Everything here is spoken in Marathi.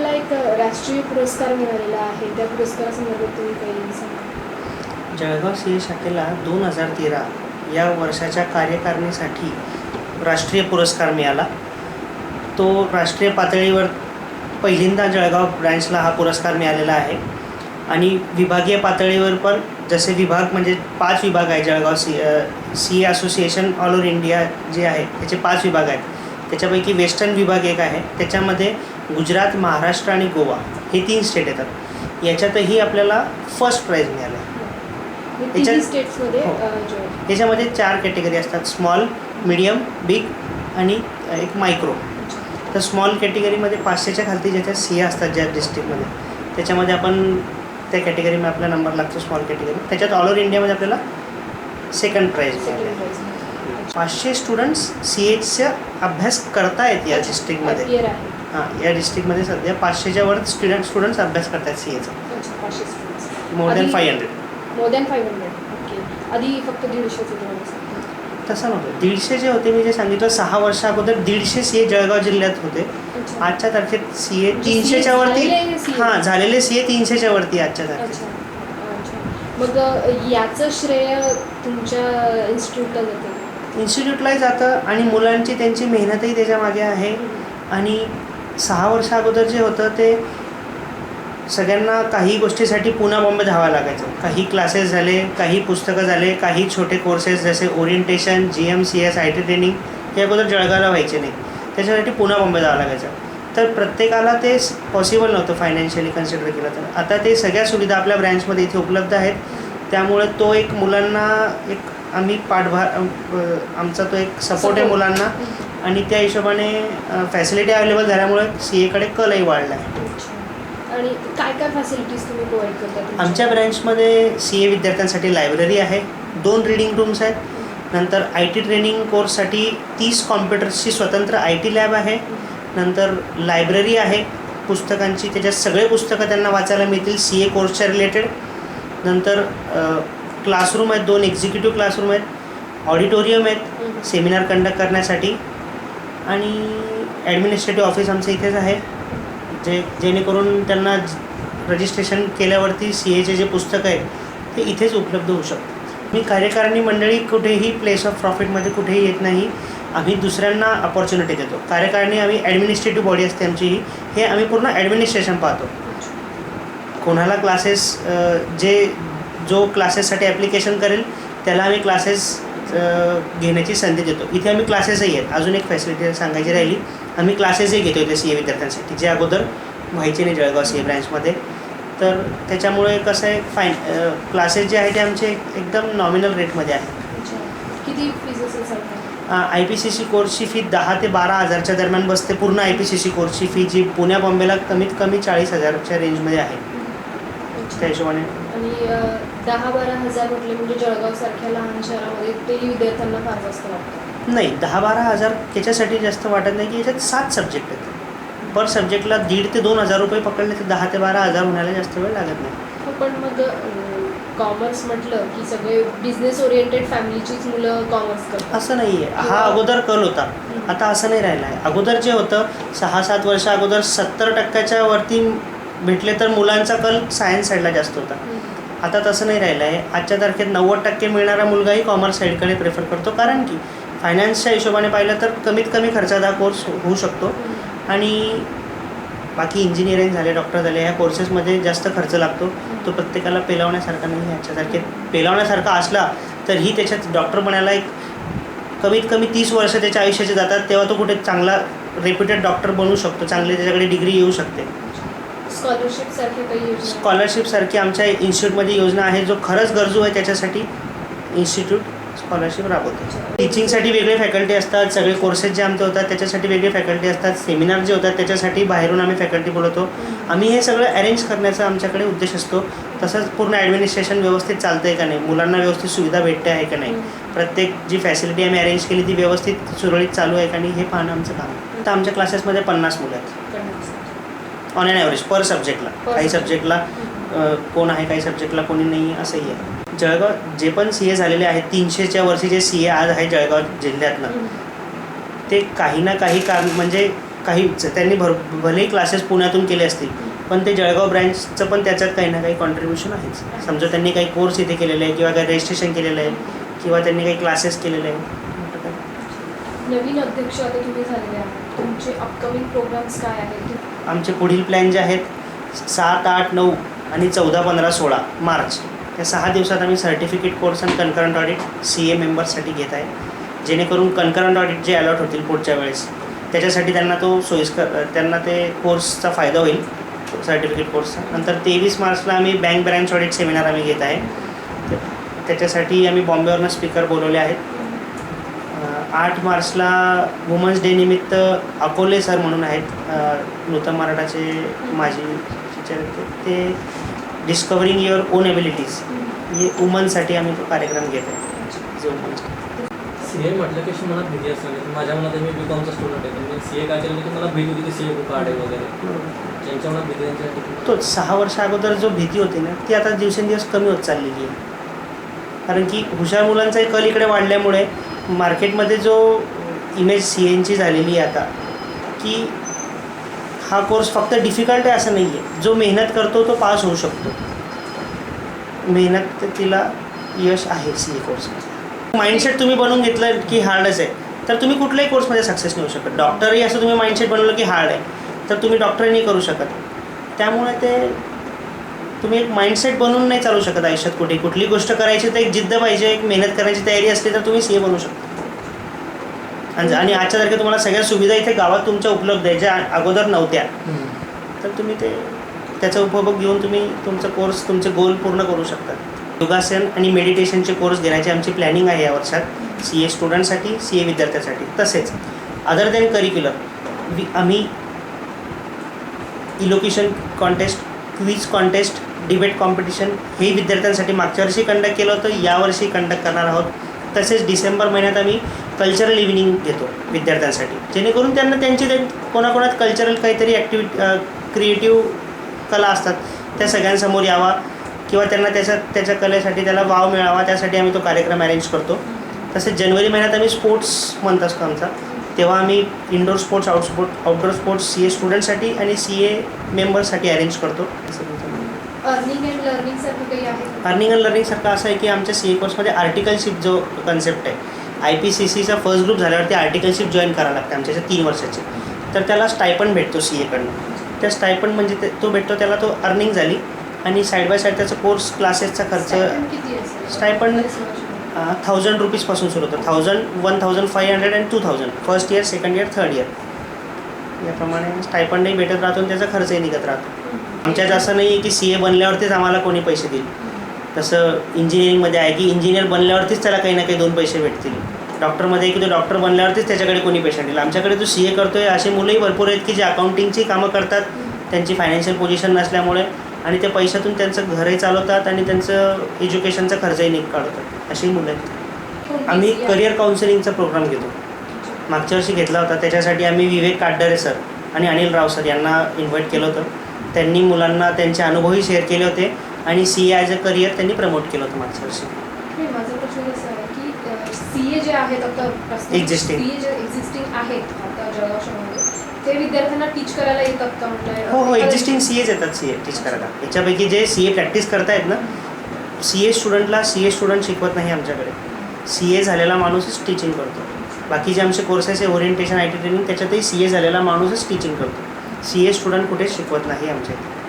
तुम्हाला एक राष्ट्रीय पुरस्कार मिळालेला आहे. त्या पुरस्कारासंदर्भात तुम्ही काही सांगा. जळगाव सी ए शाखेला दोन हजार तेरा या वर्षाच्या कार्यकारिणीसाठी राष्ट्रीय पुरस्कार मिळाला. तो राष्ट्रीय पातळीवर पहिल्यांदा जळगाव ब्रँचला हा पुरस्कार मिळालेला आहे. आणि विभागीय पातळीवर पण जसे विभाग म्हणजे पाच विभाग आहे Jalgaon C C association all over India जे आहे त्याचे पाच विभाग आहेत. त्याच्यापैकी वेस्टर्न विभाग एक आहे. त्याच्यामध्ये गुजरात महाराष्ट्र आणि गोवा हे तीन स्टेट येतात. याच्यातही आपल्याला फर्स्ट प्राईज मिळालं. याच्यात- हो. याच्यामध्ये चार कॅटेगरी असतात. स्मॉल मिडियम बिग आणि एक मायक्रो तर स्मॉल कॅटेगरीमध्ये पाचशेच्या खालती ज्याच्या सी असतात ज्या डिस्ट्रिक्टमध्ये त्याच्यामध्ये आपण त्या कॅटेगरीमध्ये आपला नंबर लागतो स्मॉल कॅटेगरी त्याच्यात ऑल ओव्हर इंडियामध्ये आपल्याला सेकंड प्राईज मिळाले. पाचशे स्टुडंट्स सी एचचा अभ्यास करतायत या डिस्ट्रिक्टमध्ये हां या डिस्ट्रिक्टमध्ये सध्या पाचशेच्या वर स्टुडंट स्टुडंट्स अभ्यास करतात सी एचा अच्छा पाचशे स्टुडंट्स मोर दॅन आधी- five hundred more than five hundred okay आधी फक्त दीडशेच होते. तसं नव्हतं दीडशे जे होते मी जे सांगितलं सहा वर्षा अगोदर दीडशे सी ए जळगाव जिल्ह्यात होते. अच्छा. आजच्या तारखेत सी ए म्हणजे तीनशेच्या वरती झालेले CA. हां झालेले सी ए तीनशेच्या वरती आजच्या तारखेत. अच्छा. अच्छा. मग अ, याचं श्रेय तुमच्या इन्स्टिट्यूटला जातं? इन्स्टिट्यूटलाही जातं आणि मुलांची त्यांची मेहनतही त्याच्यामागे आहे. आणि सहा वर्षा अगोदर जे होतं ते सगळ्यांना काही गोष्टीसाठी पुन्हा बॉम्बे धावावं लागायचं. काही क्लासेस झाले काही पुस्तकं झाले काही छोटे कोर्सेस जसे orientation G M C S I T training हे अगोदर जळगावला व्हायचे नाही. त्याच्यासाठी पुन्हा बॉम्बे जावं लागायचं. तर प्रत्येकाला ते पॉसिबल नव्हतं फायनान्शियली कन्सिडर केलं तर. आता ते सगळ्या सुविधा आपल्या ब्रँचमध्ये इथे उपलब्ध आहेत. त्यामुळे तो एक मुलांना एक आम्ही पाठभार आमचा तो एक सपोर्ट आहे. मुलांना. आणि त्या हिशोबाने फॅसिलिटी अवेलेबल झाल्यामुळे सी एकडे कलही वाढला आहे. आणि काय काय फॅसिलिटीज तुम्ही प्रोव्हाइड करता? आमच्या ब्रँचमध्ये सी ए विद्यार्थ्यांसाठी लायब्ररी आहे दोन रीडिंग रूम्स आहेत. नंतर आय टी ट्रेनिंग कोर्ससाठी तीस कॉम्प्युटर्सची स्वतंत्र आय टी लॅब आहे. नंतर लायब्ररी आहे. पुस्तकांची त्याच्यात सगळे पुस्तकं त्यांना वाचायला मिळतील सी ए कोर्सच्या रिलेटेड नंतर क्लासरूम आहेत दोन एक्झिक्युटिव्ह क्लासरूम आहेत. ऑडिटोरियम आहेत. सेमिनार कंडक्ट करण्यासाठी. आणि ॲडमिनिस्ट्रेटिव्ह ऑफिस आमचं इथेच आहे. जे जेणेकरून त्यांना रजिस्ट्रेशन केल्यावरती सी एचे जे पुस्तक आहेत ते इथेच उपलब्ध होऊ शकतं. मी कार्यकारिणी मंडळी कुठेही प्लेस ऑफ प्रॉफिटमध्ये कुठेही येत नाही. आम्ही दुसऱ्यांना अपॉर्च्युनिटी देतो. कार्यकारिणी आम्ही ॲडमिनिस्ट्रेटिव्ह बॉडी असते आमची. ही हे आम्ही पूर्ण ॲडमिनिस्ट्रेशन पाहतो. कोणाला क्लासेस जे जो क्लासेससाठी ॲप्लिकेशन करेल त्याला आम्ही क्लासेस घेण्याची संधी देतो. इथे आम्ही क्लासेसही आहेत. अजून एक फॅसिलिटी सांगायची राहिली. आम्ही क्लासेसही घेतो इथे सी ए विद्यार्थ्यांसाठी. जे अगोदर व्हायचे नाही जळगाव सी ए ब्रँचमध्ये तर त्याच्यामुळे कसं आहे फाईन क्लासेस जे आहे ते आमचे एकदम नॉमिनल रेटमध्ये आहे आय पी सी सी कोर्सची फी दहा ते बारा हजारच्या दरम्यान बसते. पूर्ण आय पी सी सी कोर्सची फी जी पुण्या बॉम्बेला कमीत कमी चाळीस हजारच्या रेंजमध्ये आहे. त्या हिशोबाने. दहा बारा हजार म्हटले म्हणजे जळगाव सारख्या लहान शहरामध्ये तेही विद्यार्थ्यांना फार जास्त वाटतं. नाही दहा बारा हजार त्याच्यासाठी जास्त वाटत नाही की याच्यात सात सब्जेक्ट आहेत. पर सब्जेक्टला दीड ते दोन हजार रुपये पकडले तर दहा ते बारा हजार होण्याला जास्त वेळ लागत नाही. हो, पण मग कॉमर्स म्हटलं की सगळे बिझनेस ओरिएंटेड फॅमिलीचीच मुलं कॉमर्स करतात. असं नाही आहे हा अगोदर कल होता. आता असं नाही राहिलं आहे अगोदर जे होतं सहा सात वर्ष अगोदर सत्तर टक्क्याच्या वरती भेटले तर मुलांचा कल सायन्स साईडला जास्त होता. आता तसं नाही राहिलं आहे. आजच्या तारखेत नव्वद टक्के मिळणारा मुलगाही कॉमर्स साईडकडे प्रेफर करतो. कारण की फायनान्सच्या हिशोबाने पाहिलं तर कमीत कमी खर्चात हा कोर्स होऊ शकतो. आणि बाकी इंजिनिअरिंग झाले डॉक्टर झाले ह्या कोर्सेसमध्ये जास्त खर्च लागतो. तो प्रत्येकाला पेलावण्यासारखा नाही आजच्या तारखेत पेलावण्यासारखा असला तरीही त्याच्यात डॉक्टर बनायला एक कमीत कमी तीस वर्ष त्याच्या आयुष्याचे जातात तेव्हा तो कुठे चांगला रेप्युटेड डॉक्टर बनू शकतो. चांगली त्याच्याकडे डिग्री येऊ शकते. स्कॉलरशिप काही योजना? स्कॉलरशिपसारखी आमच्या इन्स्टिट्यूटमध्ये योजना आहे जो खरंच गरजू आहे त्याच्यासाठी इन्स्टिट्यूट स्कॉलरशिप राबवतो. टीचिंगसाठी वेगळे फॅकल्टी असतात सगळे कोर्सेस जे आमचे होतात त्याच्यासाठी वेगळे फॅकल्टी असतात सेमिनार जे होतात त्याच्यासाठी बाहेरून आम्ही फॅकल्टी बोलवतो. आम्ही हे सगळं अरेंज करण्याचा आमच्याकडे उद्देश असतो. तसंच पूर्ण ॲडमिनिस्ट्रेशन व्यवस्थित चालतं आहे का नाही? मुलांना व्यवस्थित सुविधा भेटते आहे का नाही? प्रत्येक जी फॅसिलिटी आम्ही अरेंज केली ती व्यवस्थित सुरळीत चालू आहे का नाही हे पाहणं आमचं काम आहे. तर आमच्या क्लासेसमध्ये पन्नास मुलं आहेत. ऑन अँड ॲव्हरेज पर सब्जेक्टला काही. सब्जेक्टला कोण आहे काही सब्जेक्टला कोणी नाही असंही आहे. जळगाव जे पण सी ए झालेले आहेत तीनशेच्या वर्षी जे सी ए आज आहे जळगाव जिल्ह्यातनं. ते काही ना काही कारण म्हणजे काही त्यांनी भर भलेही क्लासेस पुण्यातून केले असतील पण ते जळगाव ब्रँचचं पण त्याच्यात काही ना काही कॉन्ट्रीब्युशन आहेच. समजा त्यांनी काही कोर्स इथे केलेले आहे किंवा काही रजिस्ट्रेशन केलेलं आहे किंवा त्यांनी काही क्लासेस केलेले आहे नवीन अध्यक्ष आता तुम्ही झालेले आहात? तुमचे अपकमिंग प्रोग्राम्स काय आहेत? आमचे पुढील प्लॅन जे आहेत सात आठ नऊ आणि चौदा पंधरा सोळा मार्च. या सहा दिवसात आम्ही सर्टिफिकेट कोर्स आणि कन्करंट ऑडिट सी ए मेंबर्ससाठी घेत आहे. जेणेकरून कन्करंट ऑडिट जे अलॉट होतील पुढच्या वेळेस त्याच्यासाठी त्यांना तो सोयीस्कर त्यांना ते कोर्सचा फायदा होईल सर्टिफिकेट कोर्सचा नंतर तेवीस मार्चला आम्ही बँक ब्रँच ऑडिट सेमिनार आम्ही घेत आहे. त्याच्यासाठी आम्ही बॉम्बेवरनं स्पीकर बोलवले आहेत. आठ मार्चला वुमन्स डे निमित्त अकोले सर म्हणून आहेत नूतन मराठाचे माजी टीचर ते ते डिस्कवरिंग युअर ओन एबिलिटीज हे वुमनसाठी आम्ही तो कार्यक्रम घेत आहे. जे वुमन्स सी ए म्हटलं की मनात भीती असते म्हणजे माझ्या मनात मी बी कॉमचा स्टुडंट आहे. तर मी सी ए काय केलं की मला भीती होती की सी ए बुक आहे वगैरे. ज्यांच्या मनात भीती त्यांच्यासाठी तोच सहा वर्ष अगोदर जो भीती होती ना ती आता दिवसेंदिवस कमी होत चाललेली आहे. कारण की हुशार मुलांचाही कल इकडे वाढल्यामुळे मार्केटमध्ये जो इमेज सी एनची झालेली आहे आता की हा कोर्स फक्त डिफिकल्ट आहे असं नाही आहे जो मेहनत करतो तो पास होऊ शकतो. मेहनत तिला यश आहे सी ए कोर्स माइंडसेट तुम्ही बनवून घेतलं की हार्डच आहे. तर तुम्ही कुठल्याही कोर्समध्ये सक्सेस नाही होऊ शकत. डॉक्टरही असं तुम्ही माइंडसेट बनवलं की हार्ड आहे. तर तुम्ही डॉक्टरही नाही करू शकत. त्यामुळे ते तुम्ही एक माइंडसेट बनवून नाही चालू शकत आयुष्यात कुठे. कुठली गोष्ट करायची तर एक जिद्द पाहिजे एक मेहनत करण्याची तयारी असली तर तुम्ही सी ए बनवू शकता. आणि आणि आजच्या तारखेत तुम्हाला सगळ्या सुविधा इथे गावात तुमच्या उपलब्ध आहे ज्या अगोदर नव्हत्या. तर तुम्ही ते त्याचा उपभोग घेऊन तुम्ही तुमचा कोर्स तुमचे गोल पूर्ण करू शकता. योगासन आणि मेडिटेशनचे कोर्स घेण्याची आमची प्लॅनिंग आहे या वर्षात. सी ए स्टुडंटसाठी सी ए विद्यार्थ्यांसाठी. तसेच अदर दॅन करिक्युलर वि आम्ही elocution contest quiz contest debate competition हे विद्यार्थ्यांसाठी मागच्या वर्षी कंडक्ट केलं होतं यावर्षी कंडक्ट करणार आहोत. तसेच डिसेंबर महिन्यात आम्ही कल्चरल इव्हिनिंग घेतो विद्यार्थ्यांसाठी. जेणेकरून त्यांना त्यांची ते कोणाकोणात कल्चरल काहीतरी ॲक्टिव्हिटी क्रिएटिव्ह कला असतात त्या सगळ्यांसमोर यावा किंवा त्यांना त्याच्या त्याच्या कलेसाठी त्याला वाव मिळावा त्यासाठी आम्ही तो कार्यक्रम अरेंज करतो. तसेच जानेवारी महिन्यात आम्ही स्पोर्ट्स मंथ असतो आमचा. तेव्हा आम्ही indoor sports out sport outdoor sports C A स्टुडंटसाठी आणि सी ए मेंबर्ससाठी अरेंज करतो. अर्निंग अँड लर्निंगसाठी काही आहे अर्निंग अँड लर्निंगसारखं असं आहे की आमच्या सी ए कोर्समध्ये आर्टिकलशिप जो कन्सेप्ट आहे आय पी सी सीचा फर्स्ट ग्रुप झाल्यावरती आर्टिकलशिप जॉईन करावं लागते आमच्या तीन वर्षाची. तर त्याला स्टायपंड भेटतो सी एकडनं त्या स्टायपंड म्हणजे ते तो भेटतो त्याला तो अर्निंग झाली आणि साईड बाय साईड त्याचा कोर्स क्लासेसचा खर्च वर्ष. थाउजंड रुपीजपासून सुरू? होतं. Thousand one thousand five hundred and two thousand first year second year third year याप्रमाणे स्टायपंडही भेटत राहतो आणि त्याचा खर्चही निघत राहतो. आमच्यात असं नाही आहे की सी ए बनल्यावरतीच आम्हाला कोणी पैसे देईल. तसं इंजिनिअरिंगमध्ये आहे की इंजिनियर बनल्यावरतीच त्याला काही ना काही दोन पैसे भेटतील. डॉक्टरमध्ये आहे की तो डॉक्टर बनल्यावरतीच त्याच्याकडे कोणी पेशंट येईल आमच्याकडे जो सी ए करतो आहे असे मुलंही भरपूर आहेत की जे अकाउंटिंगची कामं करतात त्यांची फायनान्शियल पोझिशन नसल्यामुळे आणि त्या पैशातून त्यांचं घरही चालवतात आणि त्यांचं एज्युकेशनचा खर्चही निघ काढतात. अशी मुलं आहेत. आम्ही करिअर काउन्सिलिंगचा प्रोग्राम घेतो. मागच्या वर्षी घेतला होता. त्याच्यासाठी आम्ही विवेक काटडरे सर आणि अनिल राव सर यांना इन्व्हाइट केलं होतं. त्यांनी मुलांना त्यांचे अनुभवही शेअर केले होते आणि C A as a career त्यांनी प्रमोट केलं होतं मागच्या वर्षी. नाही, माझा प्रश्न असा आहे की सी ए जे आहेत आता Existing. सी ए जे एक्झिस्टिंग आहेत आता जळगाव शहरामध्ये ते विद्यार्थ्यांना टीच करायला येतात का हो हो एक्झिस्टिंग सी एच येतात सी ए टीच करायला. याच्यापैकी जे सी ए प्रॅक्टिस करतायत ना सी ए स्टुडंटला सी ए स्टुडंट शिकवत नाही आमच्याकडे. सी ए झालेला माणूसच टीचिंग करतो. बाकीचे आमचे कोर्सेस आहे ओरिएंटेशन आय टी ट्रेनिंग त्याच्यातही सी ए झालेला माणूसच टीचिंग करतो. सी ए स्टुडंट कुठेच शिकवत नाही आमच्या इथे.